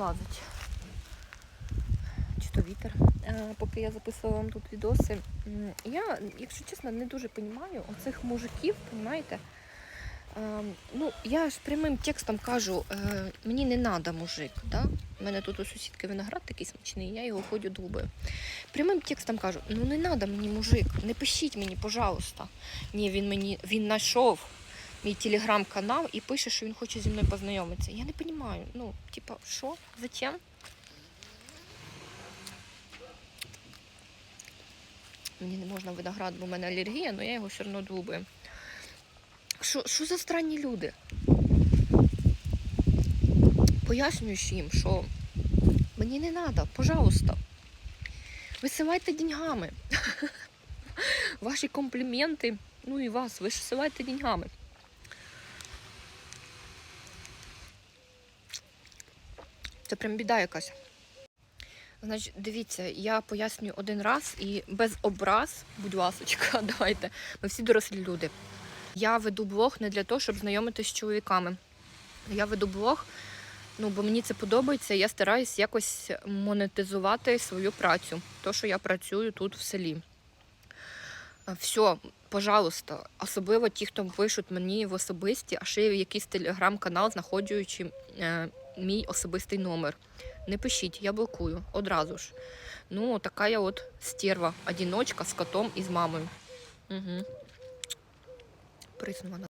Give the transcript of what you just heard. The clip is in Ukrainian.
лазить. Чи то вітер. Е, Поки я записувала вам тут відоси, я, якщо чесно, не дуже розумію оцих мужиків, розумієте? Е, ну, я ж прямим текстом кажу, е, мені не треба мужик. Да? У мене тут у сусідки виноград такий смачний, я його ходю долбаю. Прямим текстом кажу, ну не треба мені мужик, не пишіть мені, пожалуйста. Ні, він мені він знайшов мій телеграм-канал і пише, що він хоче зі мною познайомитися. Я не розумію. Ну, типа, що? Зачем? Мені не можна виноград, бо в мене алергія, але я його все одно долбаю. Що, що за странні люди? Пояснюєш їм, що мені не треба, пожалуйста. Висилайте деньгами. Ваші компліменти, ну і вас, висилайте деньгами. Це прям біда якась. Значить, дивіться, я пояснюю один раз і без образ, будь ласочка, давайте. Ми всі дорослі люди. Я веду блог не для того, щоб знайомитися з чоловіками. Я веду блог, ну бо мені це подобається. Я стараюсь якось монетизувати свою працю, то, що я працюю тут в селі. Все, пожалуйста, особливо ті, хто пишуть мені в особисті, а ще й якийсь телеграм-канал, знаходячи е, мій особистий номер. Не пишіть, я блокую одразу ж. Ну, така я от стерва, одиночка з котом і з мамою. Угу. Приснула